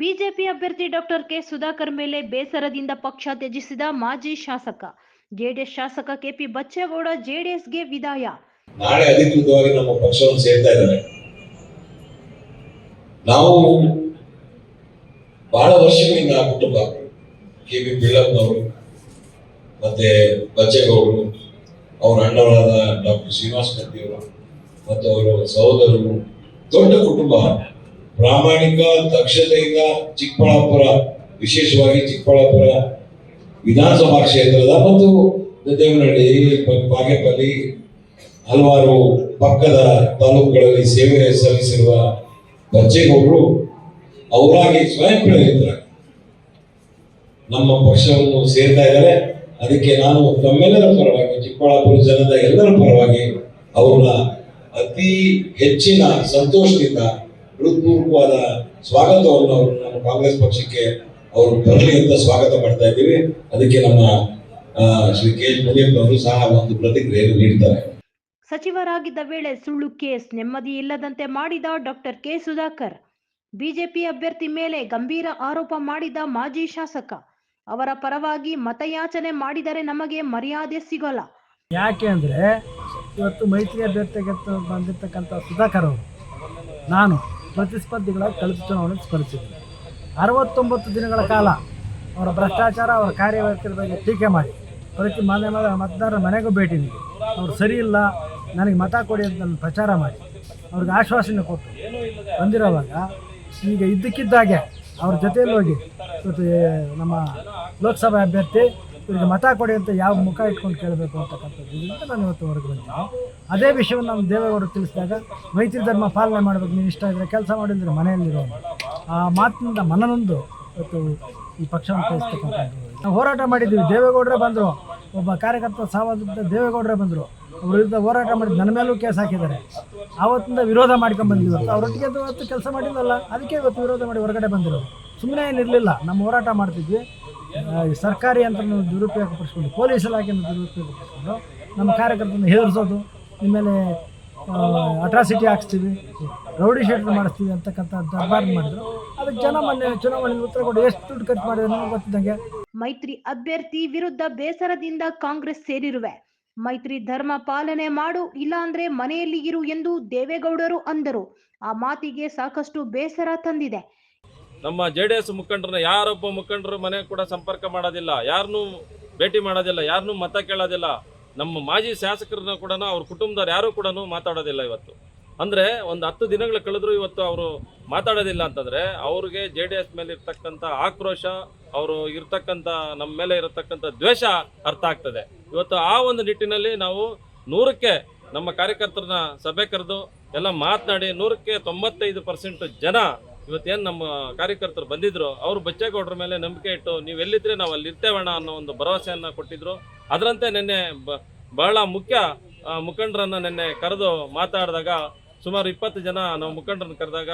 BJP ಅಭ್ಯರ್ಥಿ doctor K Sudhakar ಮೇಲೆ ಬೇಸರದಿಂದ ಪಕ್ಷ ತ್ಯಜಿಸಿದ ಮಾಜಿ ಶಾಸಕ. ಜೆಡಿಎಸ್ ಶಾಸಕ ಕೆಪಿ ಬಚ್ಚೇಗೌಡ ಜೆಡಿಎಸ್ಗೆ ವಿದಾಯ. ನಾಳೆ ಅಧಿಕೃತವಾಗಿ ನಮ್ಮ ಪಕ್ಷವನ್ನು ಸೇರ್ತಾ ಇದ್ದಾರೆ. ನಾವು ಬಹಳ ವರ್ಷಗಳಿಂದ ಆ ಕುಟುಂಬ ಮತ್ತೆ ಬಚ್ಚೇಗೌಡರು, ಅವರ ಅಣ್ಣವರಾದ ಡಾಕ್ಟರ್ ಮತ್ತು ಅವರ ಸಹೋದರರು, ದೊಡ್ಡ ಕುಟುಂಬ. ಪ್ರಾಮಾಣಿಕ, ದಕ್ಷತೆಯಿಂದ ಚಿಕ್ಕಬಳ್ಳಾಪುರ, ವಿಶೇಷವಾಗಿ ಚಿಕ್ಕಬಳ್ಳಾಪುರ ವಿಧಾನಸಭಾ ಕ್ಷೇತ್ರದ ಮತ್ತು ದೇವನಹಳ್ಳಿ ಬಾಗೇಪಲ್ಲಿ ಹಲವಾರು ಪಕ್ಕದ ತಾಲೂಕುಗಳಲ್ಲಿ ಸೇವೆ ಸಲ್ಲಿಸಿರುವ ಬಚ್ಚೇಗೌಡರು ಅವರಾಗಿ ಸ್ವಯಂ ಪ್ರೇರಿತರಾಗಿ ನಮ್ಮ ಪಕ್ಷವನ್ನು ಸೇರ್ತಾ ಇದ್ದಾರೆ. ಅದಕ್ಕೆ ನಾನು ತಮ್ಮೆಲ್ಲರ ಪರವಾಗಿ, ಚಿಕ್ಕಬಳ್ಳಾಪುರ ಜನದ ಎಲ್ಲರ ಪರವಾಗಿ ಅವ್ರನ್ನ ಅತಿ ಹೆಚ್ಚಿನ ಸಂತೋಷದಿಂದ ಹೃತ್ಪೂರ್ವಕವಾದ ಸ್ವಾಗತವನ್ನು ಅವರು ನಮ್ಮ ಕಾಂಗ್ರೆಸ್ ಪಕ್ಷಕ್ಕೆ ಅವರು ಬರಲಿ ಅಂತ ಸ್ವಾಗತ ಮಾಡ್ತಾ ಇದ್ದೀವಿ. ಅದಕ್ಕೆ ನಮ್ಮ ಶ್ರೀ ಕೆ ಎಚ್ ಮುನಿಯಪ್ಪ ಅವರು ಸಹ ಒಂದು ಪ್ರತಿಕ್ರಿಯೆಯನ್ನು ನೀಡ್ತಾರೆ. ಸಚಿವರಾಗಿದ್ದ ವೇಳೆ ಸುಳ್ಳು ಕೇಸ್ ನೆಮ್ಮದಿ ಇಲ್ಲದಂತೆ ಮಾಡಿದ ಡಾಕ್ಟರ್ ಕೆ ಸುಧಾಕರ್ ಬಿಜೆಪಿ ಅಭ್ಯರ್ಥಿ ಮೇಲೆ ಗಂಭೀರ ಆರೋಪ ಮಾಡಿದ ಮಾಜಿ ಶಾಸಕ ಅವರ ಪರವಾಗಿ ಮತಯಾಚನೆ ಮಾಡಿದರೆ ನಮಗೆ ಮರ್ಯಾದೆ ಸಿಗೋಲ್ಲ. ಯಾಕೆ ಅಂದ್ರೆ ಇವತ್ತು ಮೈತ್ರಿ ಅಭ್ಯರ್ಥಿಗೆ ಬಂದಿರತಕ್ಕಂಥ ಸುಧಾಕರ್ ಅವರು ನಾನು ಪ್ರತಿಸ್ಪರ್ಧಿಗಳಾಗಿ ಕಳೆದ ಚುನಾವಣೆಗೆ ಸ್ಪರ್ಧಿಸಿದ್ದೆ ಅರವತ್ತೊಂಬತ್ತು ದಿನಗಳ ಕಾಲ ಅವರ ಭ್ರಷ್ಟಾಚಾರ, ಅವರ ಕಾರ್ಯವೈಖರಿ ಬಗ್ಗೆ ಟೀಕೆ ಮಾಡಿ, ಪ್ರತಿ ಮನೆ ಮತದಾರರ ಮನೆಗೂ ಭೇಟಿ ನೀಡಿ. ಅವ್ರು ಸರಿ ಇಲ್ಲ, ನನಗೆ ಮತ ಕೊಡಿ ಅಂತ ನಾನು ಪ್ರಚಾರ ಮಾಡಿ. ಅವ್ರಿಗೆ ಆಶ್ವಾಸನೆ ಕೊಟ್ಟು ಬಂದಿರೋವಾಗ ಈಗ ಇದ್ದಕ್ಕಿದ್ದಾಗೆ ಅವ್ರ ಜೊತೆಯಲ್ಲಿ ಹೋಗಿ ಇವತ್ತು ನಮ್ಮ ಲೋಕಸಭಾ ಅಭ್ಯರ್ಥಿ ಇವರಿಗೆ ಮತ ಕೊಡಿ ಅಂತ ಯಾವ ಮುಖ ಇಟ್ಕೊಂಡು ಕೇಳಬೇಕು ಅಂತಕ್ಕಂಥದ್ದು. ಇದರಿಂದ ನಾನು ಇವತ್ತು ಹೊರಗೆ ಬಂದಿದ್ದೀನಿ ಅದೇ ವಿಷಯವನ್ನು ನಾವು ದೇವೇಗೌಡರು ತಿಳಿಸಿದಾಗ ಮೈತ್ರಿ ಧರ್ಮ ಪಾಲನೆ ಮಾಡಬೇಕು ನೀವು ಇಷ್ಟ ಇದ್ದರೆ ಕೆಲಸ ಮಾಡಿದ್ರೆ ಮನೆಯಲ್ಲಿರೋ ಆ ಮಾತಿನಿಂದ ಮನನೊಂದು ಇವತ್ತು ಈ ಪಕ್ಷವನ್ನು ಕಳಿಸ್ತಕ್ಕಂಥದ್ದು ನಾವು ಹೋರಾಟ ಮಾಡಿದ್ದೀವಿ. ದೇವೇಗೌಡರೇ ಬಂದರು. ಒಬ್ಬ ಕಾರ್ಯಕರ್ತ ಸಾವಾದ ದೇವೇಗೌಡರೇ ಬಂದರು. ಅವ್ರ ವಿರುದ್ಧ ಹೋರಾಟ ಮಾಡಿ ನನ್ನ ಮೇಲೂ ಕೇಸ್ ಹಾಕಿದ್ದಾರೆ. ಆವತ್ತಿಂದ ವಿರೋಧ ಮಾಡ್ಕೊಂಡು ಬಂದಿವಿ ಅವರೊಟ್ಟಿಗೆ ಅವತ್ತು ಕೆಲಸ ಮಾಡಿಲ್ಲಲ್ಲ. ಅದಕ್ಕೆ ಇವತ್ತು ವಿರೋಧ ಮಾಡಿ ಹೊರಗಡೆ ಬಂದಿರೋದು. ಸುಮ್ಮನೆ ಏನಿರಲಿಲ್ಲ ನಮ್ಮ ಹೋರಾಟ ಮಾಡ್ತಿದ್ವಿ. ಸರ್ಕಾರಿ ಅಂತ ದುರುಪಯೋಗ ಪಡಿಸ್ಕೊಂಡು ಪೊಲೀಸ್ ಇಲಾಖೆಯನ್ನು ದುರುಪಯೋಗ ಪಡಿಸ್ಕೊಂಡು ನಮ್ಮ ಕಾರ್ಯಕರ್ತರನ್ನು ಹೆದರ್ಸೋದು ನಿಮ್ಮೇಲೆ ಅಟ್ರಾಸಿಟಿ ಹಾಕ್ಸ್ತೀವಿ, ರೌಡಿ ಶೀಟರ್ ಮಾಡಿಸ್ತೀವಿ ಅಂತಕ್ಕಂಥ ದರ್ಬಾರ್ ಮಾಡಿದ್ರು. ಅದಕ್ಕೆ ಜನ ಮೊನ್ನೆ ಚುನಾವಣೆಗೆ ಉತ್ತರ ಕೊಟ್ಟು ಎಷ್ಟು ದುಡ್ಡು ಖರ್ಚು ಮಾಡಿದ್ರು ಗೊತ್ತಿದ್ದಂಗೆ. ಮೈತ್ರಿ ಅಭ್ಯರ್ಥಿ ವಿರುದ್ಧ ಬೇಸರದಿಂದ ಕಾಂಗ್ರೆಸ್ ಸೇರಿರುವೆ. ಮೈತ್ರಿ ಧರ್ಮ ಪಾಲನೆ ಮಾಡು, ಇಲ್ಲಾಂದ್ರೆ ಮನೆಯಲ್ಲಿ ಇರು ಎಂದು ದೇವೇಗೌಡರು ಅಂದರು. ಆ ಮಾತಿಗೆ ಸಾಕಷ್ಟು ಬೇಸರ ತಂದಿದೆ. ನಮ್ಮ ಜೆ ಡಿ ಎಸ್ ಮುಖಂಡರನ್ನ ಯಾರೊಬ್ಬ ಮುಖಂಡರು ಮನೆ ಕೂಡ ಸಂಪರ್ಕ ಮಾಡೋದಿಲ್ಲ ಯಾರನ್ನೂ ಭೇಟಿ ಮಾಡೋದಿಲ್ಲ ಯಾರನ್ನೂ ಮತ ಕೇಳೋದಿಲ್ಲ. ನಮ್ಮ ಮಾಜಿ ಶಾಸಕರನ್ನ ಕೂಡ ಅವ್ರ ಕುಟುಂಬದವ್ರು ಯಾರೂ ಕೂಡ ಮಾತಾಡೋದಿಲ್ಲ ಇವತ್ತು. ಅಂದರೆ ಒಂದು ಹತ್ತು ದಿನಗಳು ಕಳೆದ್ರು ಇವತ್ತು ಅವರು ಮಾತಾಡೋದಿಲ್ಲ ಅಂತಂದರೆ ಅವ್ರಿಗೆ ಜೆ ಡಿ ಎಸ್ ಮೇಲೆ ಇರ್ತಕ್ಕಂಥ ಆಕ್ರೋಶ, ಅವರು ಇರ್ತಕ್ಕಂಥ ನಮ್ಮ ಮೇಲೆ ಇರತಕ್ಕಂಥ ದ್ವೇಷ ಅರ್ಥ ಆಗ್ತದೆ. ಇವತ್ತು ಆ ಒಂದು ನಿಟ್ಟಿನಲ್ಲಿ ನಾವು ನೂರಕ್ಕೆ ನಮ್ಮ ಕಾರ್ಯಕರ್ತರನ್ನ ಸಭೆ ಕರೆದು ಎಲ್ಲ ಮಾತನಾಡಿ ನೂರಕ್ಕೆ ತೊಂಬತ್ತೈದು ಪರ್ಸೆಂಟ್ ಜನ ಇವತ್ತೇನು ನಮ್ಮ ಕಾರ್ಯಕರ್ತರು ಬಂದಿದ್ರು, ಅವರು ಬಚ್ಚೇಗೌಡರ ಮೇಲೆ ನಂಬಿಕೆ ಇಟ್ಟು ನೀವು ಎಲ್ಲಿದ್ರೆ ನಾವು ಅಲ್ಲಿ ಇರ್ತೇವಣ್ಣ ಅನ್ನೋ ಒಂದು ಭರವಸೆಯನ್ನು ಕೊಟ್ಟಿದ್ರು. ಅದರಂತೆ ನಿನ್ನೆ ಬಹಳ ಮುಖ್ಯ ಮುಖಂಡರನ್ನು ನಿನ್ನೆ ಕರೆದು ಮಾತಾಡಿದಾಗ ಸುಮಾರು ಇಪ್ಪತ್ತು ಜನ ನಾವು ಮುಖಂಡರನ್ನು ಕರೆದಾಗ,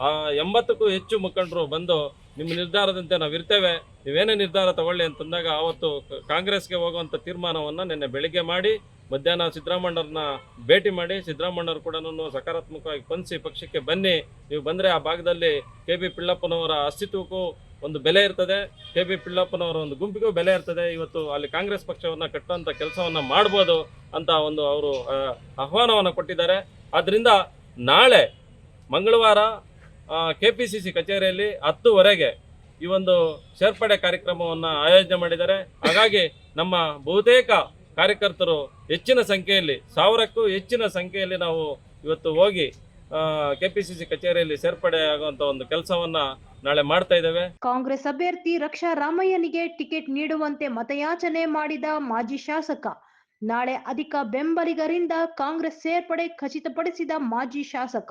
ಆ, ಎಂಬತ್ತಕ್ಕೂ ಹೆಚ್ಚು ಮುಖಂಡರು ಬಂದು ನಿಮ್ಮ ನಿರ್ಧಾರದಂತೆ ನಾವು ಇರ್ತೇವೆ ನೀವೇನೇ ನಿರ್ಧಾರ ತಗೊಳ್ಳಿ ಅಂತಂದಾಗ ಅವತ್ತು ಕ- ಕಾಂಗ್ರೆಸ್ಗೆ ಹೋಗುವಂಥ ತೀರ್ಮಾನವನ್ನು ನಿನ್ನೆ ಬೆಳಿಗ್ಗೆ ಮಾಡಿ ಮಧ್ಯಾಹ್ನ ಸಿದ್ದರಾಮಣ್ಣವ್ರನ್ನ ಭೇಟಿ ಮಾಡಿ ಸಿದ್ದರಾಮಣ್ಣವ್ರು ಕೂಡ ಸಕಾರಾತ್ಮಕವಾಗಿ ಸ್ಪಂದಿಸಿ ಪಕ್ಷಕ್ಕೆ ಬನ್ನಿ. ನೀವು ಬಂದರೆ ಆ ಭಾಗದಲ್ಲಿ ಕೆ ಬಿ ಪಿಳ್ಳಪ್ಪನವರ ಅಸ್ತಿತ್ವಕ್ಕೂ ಒಂದು ಬೆಲೆ ಇರ್ತದೆ. ಕೆ ಬಿ ಪಿಳ್ಳಪ್ಪನವರ ಒಂದು ಗುಂಪಿಗೂ ಬೆಲೆ ಇರ್ತದೆ. ಇವತ್ತು ಅಲ್ಲಿ ಕಾಂಗ್ರೆಸ್ ಪಕ್ಷವನ್ನು ಕಟ್ಟುವಂಥ ಕೆಲಸವನ್ನು ಮಾಡ್ಬೋದು ಅಂತ ಒಂದು ಅವರು ಆಹ್ವಾನವನ್ನು ಕೊಟ್ಟಿದ್ದಾರೆ. ಆದ್ದರಿಂದ ನಾಳೆ ಮಂಗಳವಾರ ಕೆ ಪಿ ಸಿ ಸಿ ಕಚೇರಿಯಲ್ಲಿ ಹತ್ತುವರೆಗೆ ಈ ಒಂದು ಸೇರ್ಪಡೆ ಕಾರ್ಯಕ್ರಮವನ್ನು ಆಯೋಜನೆ ಮಾಡಿದ್ದಾರೆ. ಹಾಗಾಗಿ ನಮ್ಮ ಬಹುತೇಕ ಕಾರ್ಯಕರ್ತರು ಹೆಚ್ಚಿನ ಸಂಖ್ಯೆಯಲ್ಲಿ, ಸಾವಿರಕ್ಕೂ ಹೆಚ್ಚಿನ ಸಂಖ್ಯೆಯಲ್ಲಿ ನಾವು ಇವತ್ತು ಹೋಗಿ ಕೆ ಪಿ ಸಿ ಸಿ ಕಚೇರಿಯಲ್ಲಿ ಸೇರ್ಪಡೆ ಆಗುವಂಥ ಒಂದು ಕೆಲಸವನ್ನ ನಾಳೆ ಮಾಡ್ತಾ ಇದ್ದೇವೆ. ಕಾಂಗ್ರೆಸ್ ಅಭ್ಯರ್ಥಿ ರಕ್ಷಾ ರಾಮಯ್ಯನಿಗೆ ಟಿಕೆಟ್ ನೀಡುವಂತೆ ಮತಯಾಚನೆ ಮಾಡಿದ ಮಾಜಿ ಶಾಸಕ. ನಾಳೆ ಅಧಿಕ ಬೆಂಬಲಿಗರಿಂದ ಕಾಂಗ್ರೆಸ್ ಸೇರ್ಪಡೆ ಖಚಿತಪಡಿಸಿದ ಮಾಜಿ ಶಾಸಕ.